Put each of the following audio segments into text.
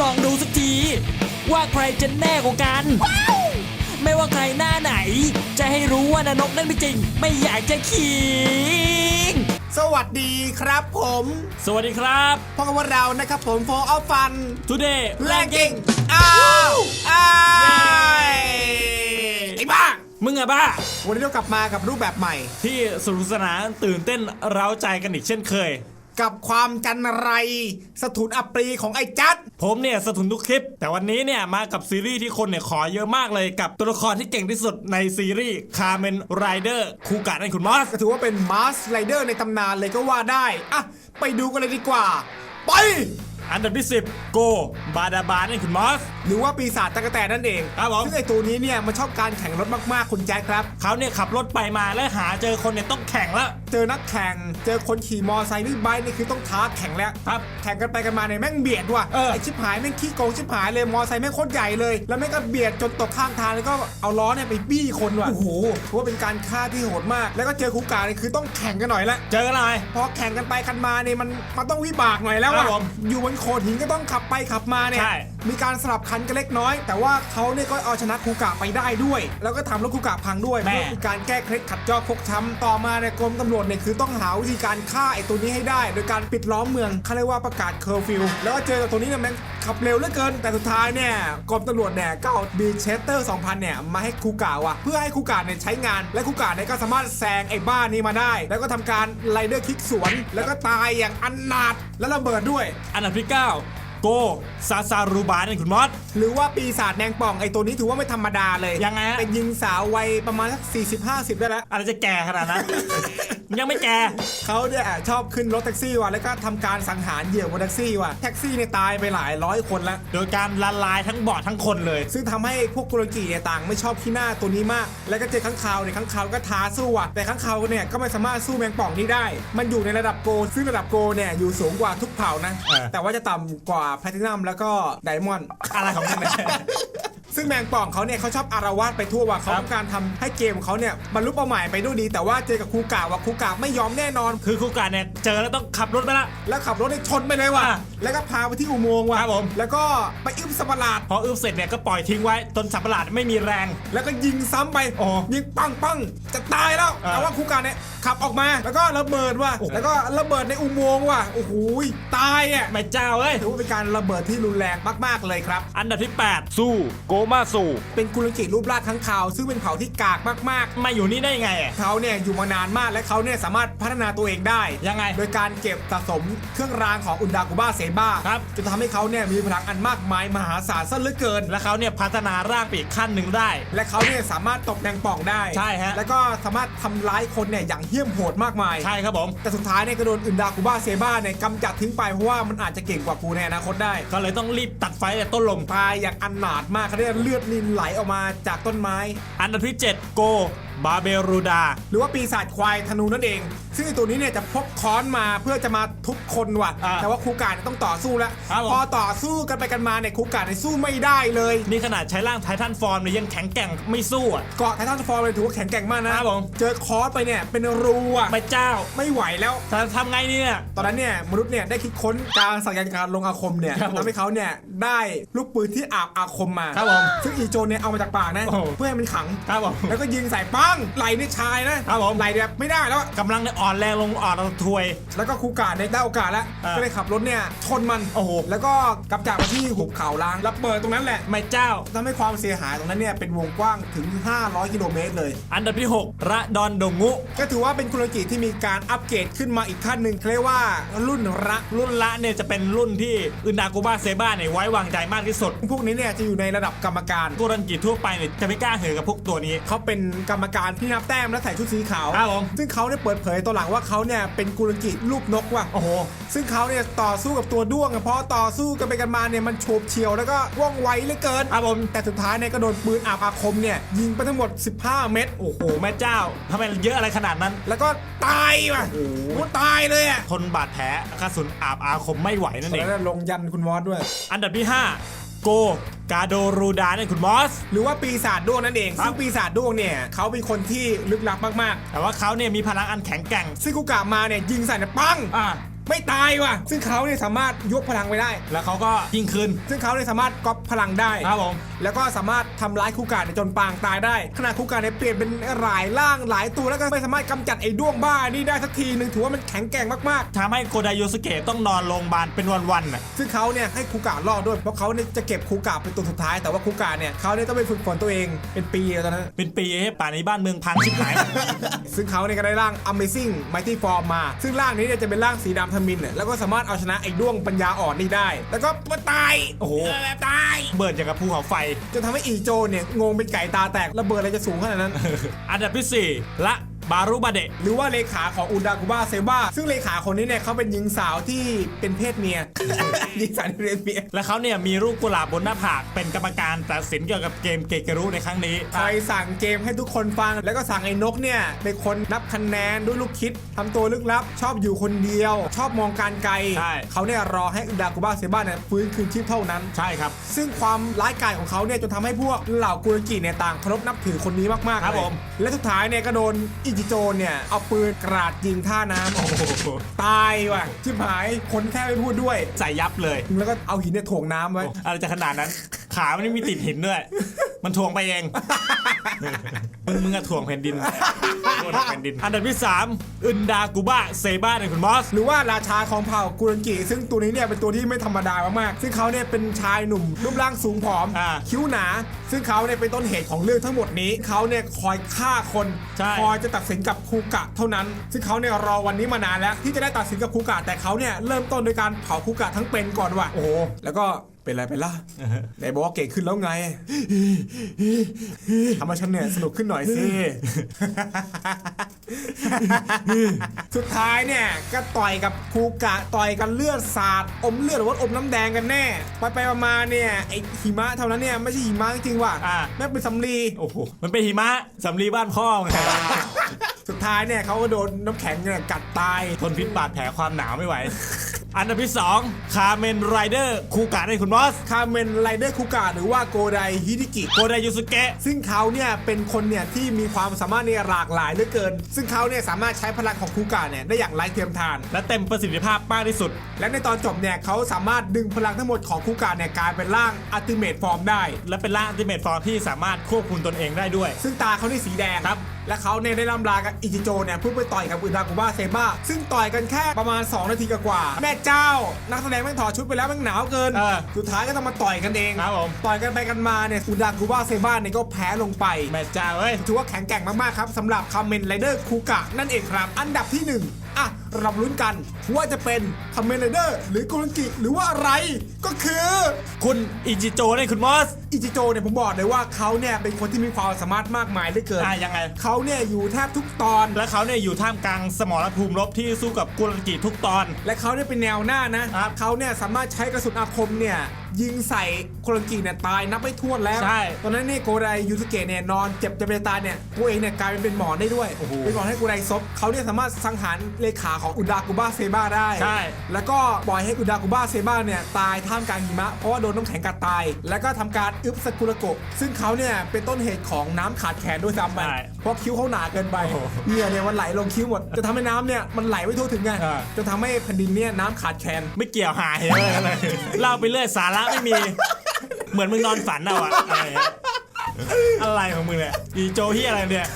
ลองดูสักที ว่าใครจะแน่กว่ากัน ไม่ว่าใครหน้าไหน จะให้รู้ว่านนกนั่นไม่จริง ไม่อยากจะขิง สวัสดีครับผมสวัสดีครับ พบกับเรานะครับผมโฟออฟฟัน Today แรงกิ้งอ้าวอ้ายไอ้บ้ามึงอะบ้า วันนี้เรากลับมากับรูปแบบใหม่ ที่สนุกสนานตื่นเต้นเร้าใจกันอีกเช่นเคย กับความจันไร สถุนอัปรีของไอ้จัด ผมเนี่ยสะทุนทุกคลิป แต่วันนี้เนี่ยมากับซีรีส์ที่คนเนี่ยขอเยอะมากเลยกับตัวละครที่เก่งที่สุดในซีรีส์คาเมนไรเดอร์คูกะนั่นคุณมอส ก็ถือว่าเป็นมาสไ r เดอร์ในตำนานเลยก็ว่าได้ อะ ไปดูกันเลยดีกว่า ไป อันดับที่ 10 โก บาดาบานั่นคุณมอส หรือว่าปีศาจตะกแตนนั่นเองครับผม ซึ่งไอ้ตัวนี้เนี่ยมันชอบการแข่งรถมากๆ คุณแจ็คครับ เขาเนี่ยขับรถไปมาแล้วหาเจอคนเนี่ยต้องแข่งแล้ว เจอนักแข่ง เจอคนขี่มอไซค์บิ๊กไบค์นี่คือต้องท้าแข่งแล้ว ครับ แข่งกันไปกันมาเนี่ยแม่งเบียดว่ะเออ ไอชิบหายแม่งขี้โกงชิบหายเลยมอไซค์แม่งโคตรใหญ่เลย แล้วแม่งก็เบียดจนตกข้างทางแล้วก็เอาล้อเนี่ยไปบี้คนว่ะ โอ้โหถือว่าเป็นการฆ่าที่โหดมาก แล้วก็เจอคูกาเนี่ยคือต้องแข่งกันหน่อยละเจอกันหน่อย พอแข่งกันไปกันมาเนี่ยมันมันต้องวิบากหน่อยแล้วครัอะบผม อยู่บนโขดหินก็ต้องขับไปขับมาเนี่ย ใช่ มีการสลับคันกันเล็กน้อย แต่ว่าเขาเนี่ยก็เอาชนะคูกะไปได้ด้วย แล้วก็ทำรถคูกะพังด้วยแม่ เพื่อเป็นการแก้เคล็ดขัดจอกฟกช้ำต่อมาเนี่ยกรมตำรวจเนี่ยคือต้องหาวิธีการฆ่าไอ้ตัวนี้ให้ได้ โดยการปิดล้อมเมืองเขาเรียกว่าประกาศเคอร์ฟิวแล้วก็เจอกับตัวนี้เนี่ยแม่งขับเร็วเหลือเกิน แต่สุดท้ายเนี่ยกรมตำรวจเนี่ยก็เอาบีเชสเตอร์2000เนี่ยมาให้คูกะว่ะเพื่อให้คูกะเนี่ยใช้งานและคูกะเนี่ยก็สามารถแซงไอ้บ้านนี้มาได้ แล้วก็ทำการไลเดอร์คิกสวนแล้วก็ตายอย่างอันนาถ และระเบิดด้วย อันดับที่ 9 โกซาซารูบานั่นคุณมอส หรือว่าปีศาจแดงป่องไอ้ตัวนี้ถือว่าไม่ธรรมดาเลยยังไงฮะ เป็นยิงสาววัยประมาณสัก40-50 ได้แล้วอะไรจะแก่ขนาดนั้นยังไม่แก่ เขาเนี่ยชอบขึ้นรถแท็กซี่ว่ะแล้วก็ทำการสังหารเหยื่อบนแท็กซี่ว่ะแท็กซี่เนี่ยตายไปหลายร้อยคนแล้วโดยการละลายทั้งเบาะทั้งคนเลย ซึ่งทำให้พวกกุรกีเนี่ยต่างไม่ชอบขี้หน้าตัวนี้มาก แล้วก็เจอข้างคาวเนี่ยข้างคาวก็ท้าสู้อะแต่ข้างคาวเนี่ยก็ไม่สามารถสู้แมงป่องนี้ได้ มันอยู่ในระดับโกลซึ่งระดับโกลเนี่ยอยู่สูงกว่าทุกเผ่านะ เออ แต่ว่าจะต่ำกว่าแพลตินัมแล้วก็ไดมอนด์อะไรของมันเนี่ยซึ่งแมงป่องเขาเนี่ยเขาชอบอารวาสไปทั่วว่ะเขาครับต้องการทำให้เกมของเขาเนี่ยบรรลุเป้าหมายไปด้วยดี แต่ว่าเจอกับคูกะว่ะคูกะไม่ยอมแน่นอน คือคูกะเนี่ยเจอแล้วต้องขับรถไปละแล้วขับรถให้ชนไปเลยว่ะอะ แล้วก็พาไปที่อุโมงค์ว่ะครับผม แล้วก็ไปอึ้มสัตว์ประหลาด พออึบเสร็จเนี่ยก็ปล่อยทิ้งไว้จนสัตว์ประหลาดไม่มีแรง แล้วก็ยิงซ้ำไปโอ้ยิงปังปังจะตายแล้วอ่าแต่ว่าคูกะเนี่ยขับออกมา แล้วก็ระเบิดว่ะ โอ้แล้วก็ระเบิดในอุโมงค์ว่ะ โอ้โหตายอะไม่เจ้าเอ้ย ถือว่าเป็นการระเบิดที่รุนแรงมาก ๆ เลยครับ อันดับที่ 8 สู้โกมาสู้เป็นกุลกิรูปร่างข้างคาว ซึ่งเป็นเผ่าที่กากมากมาอยู่นี่ได้ไงอะๆ เขาเนี่ยอยู่มานานมากและเขาเนี่ยสามารถพัฒนาตัวเองได้ ยังไง โดยการเก็บสะสมเครื่องรางของอุนดากุบ้าเซบ้าครับจนทำให้เขาเนี่ยมีพลังอันมากมายมหาศาลซะเหลือเกิน แล้วเขาเนี่ยพัฒนาร่างไปอีกขั้นหนึ่งได้ และเขาเนี่ยสามารถตบแมงป่องได้ใช่ฮะแล้วก็สามารถทำร้ายคนเนี่ยอย่างเหี้ยมโหดมากมายใช่ครับผมแต่สุดท้ายเนี่ยก็โดนอึนดากูบ้าเซบ้าเนี่ยกำจัดทิ้งไปเพราะว่ามันอาจจะเก่งกว่ากูในอนาคตได้ ก็เลยต้องรีบตัดไฟแต่ต้นลมตายอย่างอันหนาดมากเขาเรียกเลือดนินไหลออกมาจากต้นไม้ อันดับที่ 7 โกบาเบรูดา หรือว่าปีศาจควายธนูนั่นเอง ซึ่งไอ้ตัวนี้เนี่ยจะพกค้อนมาเพื่อจะมาทุบคนว่ะ อ่าแต่ว่าคูกาเนี่ยต้องต่อสู้แล้ว ครับผม พอต่อสู้กันไปกันมาเนี่ยคูกาเนี่ยสู้ไม่ได้เลย นี่ขนาดใช้ร่างไททันฟอร์มเนี่ยยังแข็งแกร่งไม่สู้อะ เกาะไททันฟอร์มเลยถือว่าแข็งแกร่งมากนะครับผม เจอคอร์สไปเนี่ยเป็นรูอะไม่เจ้าไม่ไหวแล้ว จะทำไงเนี่ย ตอนนั้นเนี่ยมนุษย์เนี่ยได้คิดค้นการสังเกตการลงอาคมเนี่ยครับผมทำให้เขาเนี่ยได้ลูกปืนที่อาบอาคมมาครับผมซึ่งอีโจนเนี่ยเอามาจากปากนะโอ้โห เพื่อให้มันขัง ครับผม แล้วก็ยิงใส่ปังไหลนี่ชายนะครับผม ไหลเนี่ยไม่ได้แล้วอะกำลังเนี่ยอ่อนแรงลงอ่อนระทวย แล้วก็คูกาเนี่ยได้โอกาสแล้วอ่าก็เลยขับรถเนี่ยชนมัน โอ้โห แล้วก็กำจัดมาที่หุบเขาล้างแล้วเปิดตรงนั้นแหละไม่เจ้า ทำให้ความเสียหายตรงนั้นเนี่ยเป็นวงกว้างถึง 500 กิโลเมตรเลย อันดับที่ 6 ระดอนดงงุ ก็ถือว่าเป็นคุโรกิที่มีการอัปเกรดขึ้นมาอีกขั้นหนึ่งเขาเรียกว่ารุ่นระ รุ่นละเนี่ยจะเป็นรุ่นที่อึนดากูบ้าเซบ้าเนี่ยไว้วางใจมากที่สุดพวกนี้เนี่ยจะอยู่ในระดับกรรมการกุรันกิทั่วไปเนี่ยจะไม่กล้าเหือกับพวกตัวนี้ เขาเป็นกรรมการที่นับแต้มและใส่ชุดสีขาวครับผมซึ่งเขาได้เปิดเผยตอนหลังว่าเขาเนี่ยเป็นกุลกิรูปนกว่ะโอ้โหซึ่งเขาเนี่ยต่อสู้กับตัวด้วงอะเพราะต่อสู้กันไปกันมาเนี่ยมันโฉบเฉี่ยวแล้วก็ว่องไวเหลือเกินครับผมแต่สุดท้ายเนี่ยก็โดนปืนอาบอาคมเนี่ยยิงไปทั้งหมด 15 เม็ดโอ้โหแม่เจ้าทำไมเยอะอะไรขนาดนั้น แล้วก็ตายว่ะโอ้โหตายเลยอะทนบาดแผลกระสุนอาบอาคมไม่ไหวนั่นเองแล้วลงยันคุณวอสด้วย อันดับที่ 5 โก กาโดรูดาเนี่ยคุณมอส หรือว่าปีศาจด้วงนั่นเองครับซึ่งปีศาจด้วงเนี่ยเขาเป็นคนที่ลึกลับมากแต่ว่าเขาเนี่ยมีพลังอันแข็งแกร่ง ๆ ซึ่งกูกลับมาเนี่ยยิงใส่เนี่ยปัง อ่าไม่ตายว่ะ ซึ่งเขาเนี่ยสามารถยกพลังไปได้ แล้วเขาก็ยิงคืน ซึ่งเขาเนี่ยสามารถก๊อปพลังได้ ครับผม แล้วก็สามารถทำร้ายคู่กาดจนปางตายได้ ขณะคู่กาดเนี่ยเปลี่ยนเป็นหลายร่างหลายตัวแล้วก็ไม่สามารถกำจัดไอ้ด้วงบ้านี่ได้สักทีหนึ่งถือว่ามันแข็งแกร่งมากทำให้โกไดโยสเกะต้องนอนโรงพยาบาลเป็นวันๆน่ะๆซึ่งเขาเนี่ยให้คู่กาดรอดด้วยเพราะเขาเนี่ยจะเก็บคู่กาดเป็นตัวสุดท้าย แต่ว่าคู่กาดเนี่ยเขาเนี่ยต้องไปฝึกฝนตัวเองเป็นปีตอนนั้นเป็นปีเอ๊ะป่านนี้บ้านเมืองพังชิบหาย ซึ่งเขาเนี่ยก็ได้ร่าง Amazing Mighty Form มา ซึ่งร่างนี้เนี่ยจะเป็นร่างสีดำทมินเนี่ยแล้วก็สามารถเอาชนะไอ้ด้วงปัญญาอ่อนนี่ได้ แล้วก็มาตายโอ้โหเแบบตายเบิร์ดอย่างกับภูเขาไฟจนทำให้อีโจเนี่ยงงเป็นไก่ตาแตกระเบิดอะไรจะสูงขนาดนั้น อันดับที่4ละ บารุบาเดะหรือว่าเลขาของอุนดากุบ้าเซบ้าซึ่งเลขาคนนี้เนี่ยเขาเป็นหญิงสาวที่เป็นเพศเมียหญิงสาวที่เป็นเพศเมียและเขาเนี่ยมีรูปกุหลาบบนหน้าผากเป็นกรรมการตัดสินเกี่ยวกับเกมเกเกรุในครั้งนี้คอยสั่งเกมให้ทุกคนฟัง แล้วก็สั่งไอ้นกเนี่ยเป็นคนนับคะแนนด้วยลูกคิดทำตัวลึกลับ ชอบอยู่คนเดียว ชอบมองการไกลใช่เขาเนี่ยรอให้อุนดากุบ้าเซบ้าเนี่ยฟื้นคืนชีพเท่านั้นใช่ครับ ซึ่งความร้ายกาจของเขาเนี่ยจนทำให้พวกเหล่ากุรกิเนี่ยต่างเคารพนับถือคนนี้มากๆครับเลยผมและสุดท้ายเนี่ยก็โดนอิจิโจนเนี่ย เอาปืนกราดยิงท่าน้ำโอ้โหตายว่ะชิบหายคนแค่ไม่พูดด้วย ใส่ยับเลยแล้วก็เอาหินเนี่ยถ่วงน้ำไว้ อะไรจะขนาดนั้น ขามันไม่มีติดหินด้วย มันทวงไปเอง มึงมึงอะถ่วงแผ่นดินถ่วงแผ่นดิน อันดับที่3อึนดากูบ้าเซบ้าเนี่ยคุณบอส หรือว่าราชาของเผ่ากุรันกิซึ่งตัวนี้เนี่ยเป็นตัวที่ไม่ธรรมดามากๆซึ่งเขาเนี่ยเป็นชายหนุ่มรูปร่างสูงผอม อ่าคิ้วหนา ซึ่งเขาเนี่ยเป็นต้นเหตุของเรื่องทั้งหมดนี้เขาเนี่ยคอยฆ่าคน ใช่ คอยจะตัดสินกับคูกะเท่านั้น ซึ่งเขาเนี่ยรอวันนี้มานานแล้วที่จะได้ตัดสินกับคูกะแต่เขาเนี่ยเริ่มต้นโดยการเผาคูกะทั้งเป็นก่อนว่ะ โอ้โหแล้วก็ เป็นไรไปล่ะไหนบอกว่าเก่งขึ้นแล้วไงทำให้ฉันเนี่ยสนุกขึ้นหน่อยสิ สุดท้ายเนี่ย ก็ต่อยกับคูกะต่อยกันเลือดสาด อมเลือดหรือว่าอมน้ำแดงกันแน่ ไปไปๆมาๆเนี่ยไอหิมะเท่านั้นเนี่ย ไม่ใช่หิมะจริงๆว่ะอ่าแม่งเป็นสำลีโอ้โหมันเป็นหิมะสำลีบ้านพ่อไงสุดท้ายเนี่ยเขาก็โดนน้ำแข็งเนี่ยกัดตายทนพิษบาดแผลความหนาวไม่ไหว อันดับที่2คาเมนไรเดอร์คูกะในคุณบอสคาเมนไรเดอร์คูกะหรือว่าโกไดฮิดิกิโกไดยูสุเกะซึ่งเขาเนี่ยเป็นคนเนี่ยที่มีความสามารถเนี่ยหลากหลายเหลือเกิน ซึ่งเขาเนี่ยสามารถใช้พลังของคูกะเนี่ยได้อย่างไร้เทียมทาน และเต็มประสิทธิภาพมากที่สุด และในตอนจบเนี่ยเขาสามารถดึงพลังทั้งหมดของคูกะเนี่ยกลายเป็นร่างอัลติเมทฟอร์มได้ และเป็นร่างอัลติเมทฟอร์มที่สามารถควบคุมตนเองได้ด้วย ซึ่งตาเขานี่สีแดงครับและเขาเนี่ยได้ล่ำลากับอิจิโจเนี่ยเพื่อไปต่อยกับอุดากุบ้าเซบ้าซึ่งต่อยกันแค่ประมาณ 2 นาทีกว่าๆแม่เจ้า นักแสดงแม่งถอดชุดไปแล้วแม่งหนาวเกินเออสุดท้ายก็ต้องมาต่อยกันเองครับผมต่อยกันไปกันมาเนี่ยอุดากุบ้าเซบ้าเนี่ยก็แพ้ลงไปแม่จ้าเว้ยถือว่าแข็งแกร่งมากๆครับสำหรับคาเมนไรเดอร์คูกะนั่นเองครับ อันดับที่ 1อะ เราลุ้นกันว่าจะเป็นคาเมนไรเดอร์หรือกุลกิหรือว่าอะไร ก็คือคุณอิจิโจในคุณบอสอิจิโจเนี่ยผมบอกเลยว่าเขาเนี่ยเป็นคนที่มีความสามารถมากมายเหลือเกินอะยังไง เขาเนี่ยอยู่แทบทุกตอน และเขาเนี่ยอยู่ท่ามกลางสมรภูมิรบที่สู้กับกุลกิทุกตอน และเขาเนี่ยเป็นแนวหน้านะครับเขาเนี่ยสามารถใช้กระสุนอาคมเนี่ยยิงใส่โคลังกิเนี่ยตายนับไม่ถ้วนแล้ว ใช่ ตอนนั้นเนี่ยโกไดยูสเกะเนี่ยนอนเจ็บจะเป็นตายเนี่ยตัวเองเนี่ยกลายเป็นเป็นหมอได้ด้วยโอ้โหเป็นหมอให้โกไดซบเขาเนี่ยสามารถสังหารเลขาของอุดากุบ้าเซบ้าได้ ใช่ แล้วก็ปล่อยให้อุดากุบ้าเซบ้าเนี่ยตายท่ามกลางหิมะเพราะว่าโดนน้ำแข็งกัดตาย แล้วก็ทำการอึบสกุระโกะซึ่งเขาเนี่ยเป็นต้นเหตุของน้ำขาดแคลนด้วยซ้ำไปใช่เพราะคิ้วเขาหนาเกินไปโอ้โหเหงื่อเนี่ยมันไหลลงคิ้วหมด จะทำให้น้ำเนี่ยมันไหลไม่ทั่วถึงไงอ่าจนทำให้แผ่นดินเนี่ยน้ำขาดแคลน ไม่เกี่ยวหายเลยอะไรเล่าไปเรื่อยสาระไม่มี เหมือนมึงนอนฝันเอาอะอะไรอย่างเงี้ยอะไรของมึงเนี่ยอีโจที่อะไรเนี่ย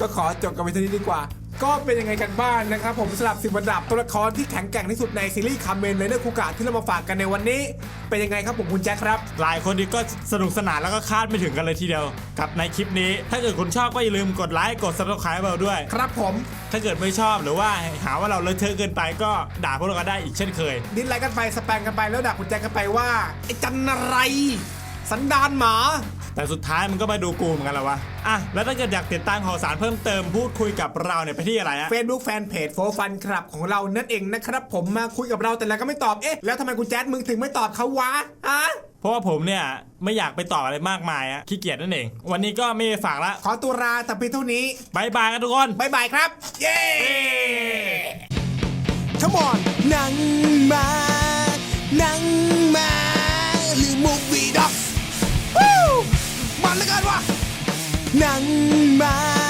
ก็ขอจบกันไปเท่านี้ดีกว่า ก็เป็นยังไงกันบ้างนะครับ ผมสำหรับสิบอันดับตัวละครที่แข็งแกร่งที่สุดในซีรีส์คาเมนไรเดอร์คูกะที่เรามาฝากกันในวันนี้ เป็นยังไงครับผมคุณแจ็คครับ หลายคนนี่ก็สนุกสนานแล้วก็คาดไม่ถึงกันเลยทีเดียว กับในคลิปนี้ ถ้าเกิดคุณชอบก็อย่าลืมกดไลค์กด subscribe เราด้วย ครับผมถ้าเกิดไม่ชอบหรือว่าหาว่าเราเลอะเทอะเกินไปก็ด่าพวกเราก็ได้อีกเช่นเคยดิ้นไลค์กันไปสแปมกันไปแล้วด่าคุณแจ็คกันไปว่าไอ้จันอะไร สันดานหมา แต่สุดท้ายมันก็มาดูกูเหมือนกันแหละวะอะแล้วถ้าเกิดอยากติดตามข่าวสารเพิ่มเติมพูดคุยกับเราเนี่ยไปที่อะไรอะ Facebook Fanpage โฟฟันครับของเรานั่นเองนะครับผมมาคุยกับเราแต่ละก็ไม่ตอบเอ๊ะแล้วทำไมคุณแจ๊ดมึงถึงไม่ตอบเขาวะอะเพราะว่าผมเนี่ยไม่อยากไปตอบอะไรมากมายอะขี้เกียจนั่นเอง วันนี้ก็ไม่ฝากละขอตัวลาแต่เพียงเท่านี้บายบายกันทุกคน บายบายครับ เย้ขมอนหนังมาหนังมา กันวกันวะหนังมา